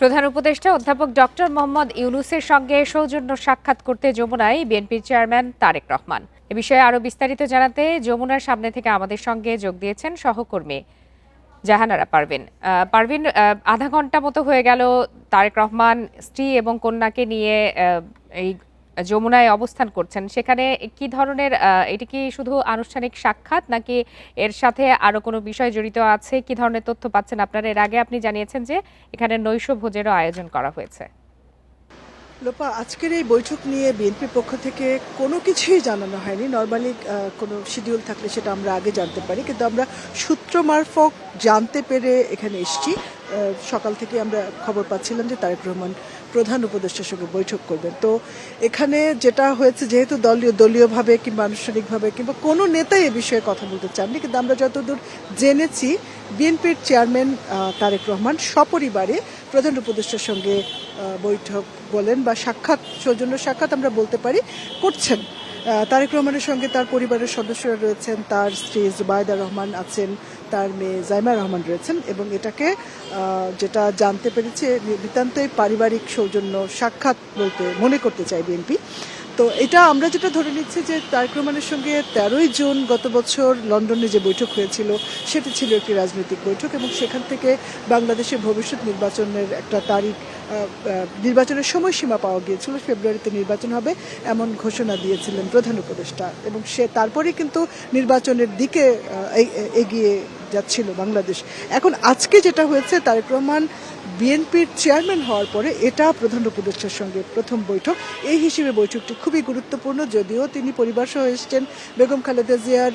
প্রধান উপদেষ্টা অধ্যাপক ডক্টর মোহাম্মদ ইউনুসের সঙ্গে সৌজন্য সাক্ষাৎ করতে যমুনায় বিএনপির চেয়ারম্যান তারেক রহমান। এ বিষয়ে আরও বিস্তারিত জানাতে যমুনার সামনে থেকে আমাদের সঙ্গে যোগ দিয়েছেন সহকর্মী জাহানারা পারভিন। পারভিন আধা ঘণ্টা মতো হয়ে গেল তারেক রহমান, স্ত্রী এবং কন্যাকে নিয়ে এই যমুনায় অবস্থান করছেন। সেখানে কি ধরনের এটি কি শুধু আনুষ্ঠানিক সাক্ষাৎ নাকি এর সাথে আরও কোনো বিষয় জড়িত আছে? কি ধরনের তথ্য পাচ্ছেন আপনারা? এর আগে আপনি জানিয়েছেন যে এখানে নৈশ ভোজেরও আয়োজন করা হয়েছে। লোপা, আজকের এই বৈঠক নিয়ে বিএনপির পক্ষ থেকে কোনো কিছুই জানানো হয়নি। নর্মালি কোনো শিডিউল থাকলে সেটা আমরা আগে জানতে পারি। কিন্তু আমরা সূত্র মারফত জানতে পেরে এখানে এসেছি। সকাল থেকে আমরা খবর পাচ্ছিলাম যে তারেক রহমান প্রধান উপদেষ্টার সঙ্গে বৈঠক করবেন। তো এখানে যেটা হয়েছে, যেহেতু দলীয়, দলীয়ভাবে কিংবা আনুষ্ঠানিকভাবে কিংবা কোনো নেতাই এ বিষয়ে কথা বলতে চাননি, কিন্তু আমরা যতদূর জেনেছি, বিএনপির চেয়ারম্যান তারেক রহমান সপরিবারে প্রধান উপদেষ্টার সঙ্গে বৈঠক বলেন বা সাক্ষাৎ, সৌজন্য সাক্ষাৎ আমরা বলতে পারি করছেন। তারেক রহমানের সঙ্গে তার পরিবারের সদস্যরা রয়েছেন। তার স্ত্রী জুবায়দা রহমান আছেন, তার মেয়ে জাইমা রহমান রয়েছেন এবং এটাকে যেটা জানতে পেরেছে, নিতান্তই পারিবারিক সৌজন্য সাক্ষাৎ বলতে মনে করতে চাই বিএনপি। তো এটা আমরা যেটা ধরে নিচ্ছি যে তারেক রহমানের সঙ্গে তেরোই জুন গত বছর লন্ডনে যে বৈঠক হয়েছিল, সেটি ছিল একটি রাজনৈতিক বৈঠক এবং সেখান থেকে বাংলাদেশের ভবিষ্যৎ নির্বাচনের একটা তারিখ নির্বাচনের সময়সীমা পাওয়া গিয়েছিল, ফেব্রুয়ারিতে নির্বাচন হবে এমন ঘোষণা দিয়েছিলেন প্রধান উপদেষ্টা এবং সে তারপরেই কিন্তু নির্বাচনের দিকে এগিয়ে যাচ্ছিল বাংলাদেশ। এখন আজকে যেটা হয়েছে, তারেক রহমান বিএনপির চেয়ারম্যান হওয়ার পরে এটা প্রধান উপদেষ্টার সঙ্গে প্রথম বৈঠক। এই হিসেবে বৈঠকটি খুবই গুরুত্বপূর্ণ যদিও তিনি পরিবার সহ এসেছেন। বেগম খালেদা জিয়ার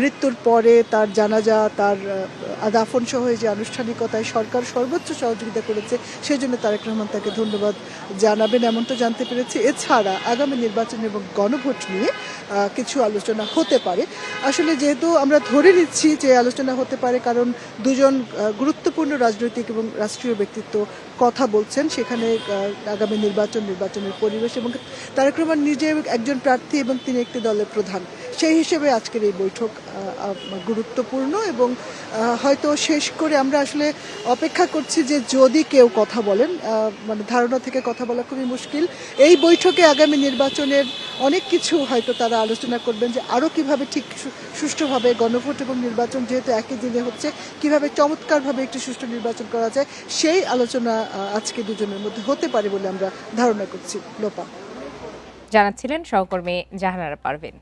মৃত্যুর পরে তার জানাজা তার আহ, দাফন সহ যে আনুষ্ঠানিকতায় সরকার সর্বোচ্চ সহযোগিতা করেছে সেই জন্য তারেক রহমান তাকে ধন্যবাদ জানাবেন এমনটা জানতে পেরেছি। এছাড়া আগামী নির্বাচন এবং গণভোট নিয়ে কিছু আলোচনা হতে পারে। আসলে যেহেতু আমরা ধরে নিচ্ছি যে আলোচনা হতে পারে কারণ দুজন গুরুত্বপূর্ণ রাজনৈতিক এবং রাষ্ট্রীয় ব্যক্তিত্ব কথা বলছেন, সেখানে আগামী নির্বাচন, নির্বাচনের পরিবেশ এবং তারেক রহমান নিজে একজন প্রার্থী এবং তিনি একটি দলের প্রধান। সেই হিসেবে আজকের এই বৈঠক গুরুত্বপূর্ণ এবং হয়তো শেষ করে আমরা আসলে অপেক্ষা করছি যে যদি কেউ কথা বলেন মানে ধারণা থেকে কথা বলা খুবই মুশকিল। এই বৈঠকে আগামী নির্বাচনের অনেক কিছু হয়তো তারা আলোচনা করবেন যে আরও কীভাবে ঠিক সুষ্ঠুভাবে গণভোট এবং নির্বাচন যেহেতু একই দিনে হচ্ছে, কীভাবে চমৎকারভাবে একটি সুষ্ঠু নির্বাচন করা যায়, সেই আলোচনা আজকে দুজনের মধ্যে হতে পারে বলে আমরা ধারণা করছি। লোপা। জানাচ্ছিলেন সহকর্মী জাহানারা পারভিন।